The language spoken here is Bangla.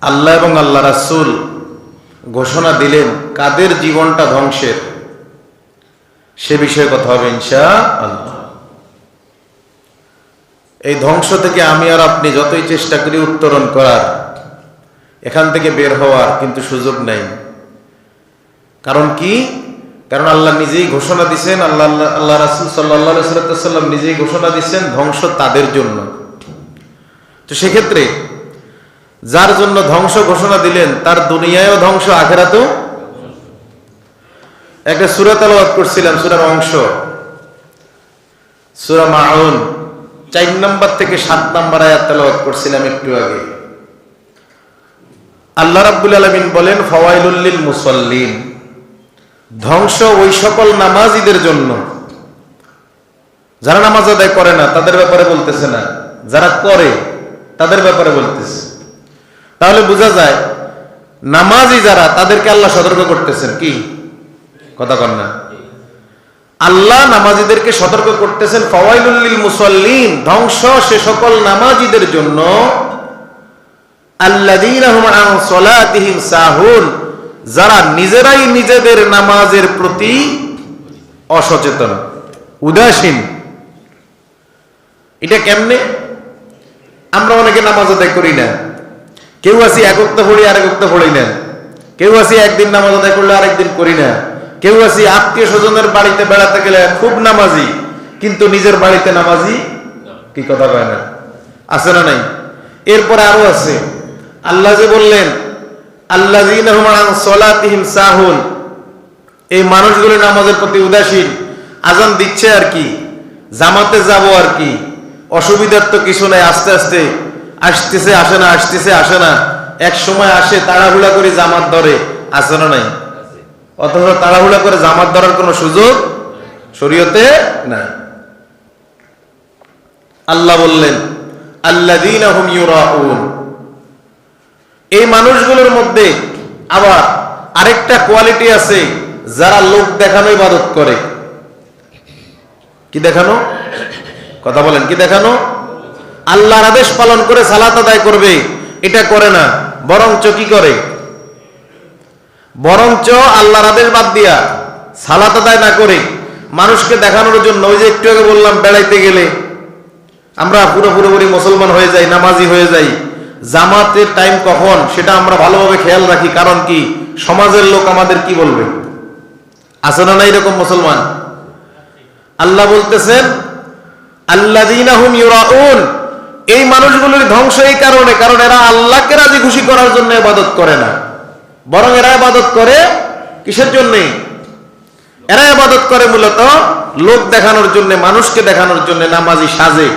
আল্লাহ এবং আল্লাহ রাসূল ঘোষণা দিলেন, কাদের জীবনটা ধ্বংসের? সে বিষয়ে কথা হবে ইনশা আল্লাহ এই ধ্বংস থেকে আমি আর আপনি যতই চেষ্টা করি উত্তরণ করার, এখান থেকে বের হওয়ার কিন্তু সুযোগ নাই। কারণ কি? কারণ আল্লাহ নিজেই ঘোষণা দিচ্ছেন আল্লাহ, আল্লাহ- রাসুল সাল্লাহ সাল্লাম নিজেই ঘোষণা দিচ্ছেন ধ্বংস তাদের জন্য। তো সেক্ষেত্রে যার জন্য ধ্বংস ঘোষণা দিলেন, তার দুনিয়ায়ও ধ্বংস, আখেরাতেও? একটা সুরা তালাবাদ করছিলাম, সুরার অংশ। সুরা মাউন, চার নম্বর থেকে সাত নম্বর আয়াত তালাবাদ করছিলাম একটু আগে। আল্লাহ রাব্বুল আলমিন বলেন ফওয়াইলুল্লিল মুসল্লিন ধ্বংস ওই সকল নামাজিদের জন্য। যারা নামাজ আদায় করে না, তাদের ব্যাপারে বলতেছে না। যারা করে, তাদের ব্যাপারে বলতেছে। তাহলে বোঝা যায়, নামাজি যারা, তাদেরকে আল্লাহ সতর্ক করতেছেন। কি? কথা কন না। আল্লাহ নামাজিদেরকে সতর্ক করতেছেন ফওয়াইলুল্লিল মুসল্লিন ধ্বংস সে সকল নামাজিদের জন্য। যারা নিজেরাই নিজেদের নামাজের প্রতি অসচেতন, উদাসীন। এটা কেমনে? আমরা অনেকে নামাজ আদায় করি না। কেউ আছি এক উক্ত পড়ি আরেক উক্ত পড়ি না। কেউ আসি একদিন নামাজ আদায় করলে আরেকদিন করি না। কেউ আছি আত্মীয় স্বজনের বাড়িতে বেড়াতে গেলে খুব নামাজি, কিন্তু নিজের বাড়িতে নামাজি কি কথা কয় না? আছে না নাই? এরপরে আরও আছে। আল্লাহ যে বললেন আল্লাহ সলাতিহিম সাহুল এই মানুষগুলো নামাজের প্রতি উদাসীন, আজান দিচ্ছে আর কি, জামাতে যাব আর কি। অসুবিধার তো কিছু নাই, আস্তে আস্তে আসতেছে, আসে না, আসতেছে, আসে না। এক সময় আসে, তাড়াহুড়া করে জামাত ধরে। আসে না নাই? অথচ তাড়াহুড়া করে জামাত ধরার কোনো সুযোগ শরীয়তে নাই। আল্লাহ বললেন এই মানুষগুলোর মধ্যে আবার আরেকটা কোয়ালিটি আছে, যারা লোক দেখানো ইবাদত করে। কি দেখানো? কথা বলেন, কি দেখানো? আল্লাহর আদেশ পালন করে সালাত আদায় করবে, এটা করে না, বরঞ্চ কি করে? বরঞ্চ আল্লাহর আদেশ বাদ দিয়া সালাত আদায় না করে মানুষকে দেখানোর জন্য, ওই যে একটু আগে বললাম, বেড়াইতে গেলে আমরা পুরো পুরোপুরি মুসলমান হয়ে যাই, নামাজি হয়ে যাই, জামাতের টাইম কখন, সেটা আমরা ভালোভাবে খেয়াল রাখি, কারণ কি? সমাজের লোক আমাদের কি বলবে? আছে না এরকম মুসলমান? আল্লাহ বলতেছেন ইউরাউন এই মানুষগুলির ধ্বংস এই কারণে, কারণ এরা আল্লাহকে রাজি খুশি করার জন্য ইবাদত করে না। বরং এরা এবাদত করে কিসের জন্যে? এরা এবাদত করে মূলত লোক দেখানোর জন্য, মানুষকে দেখানোর জন্য, নামাজি সাজে।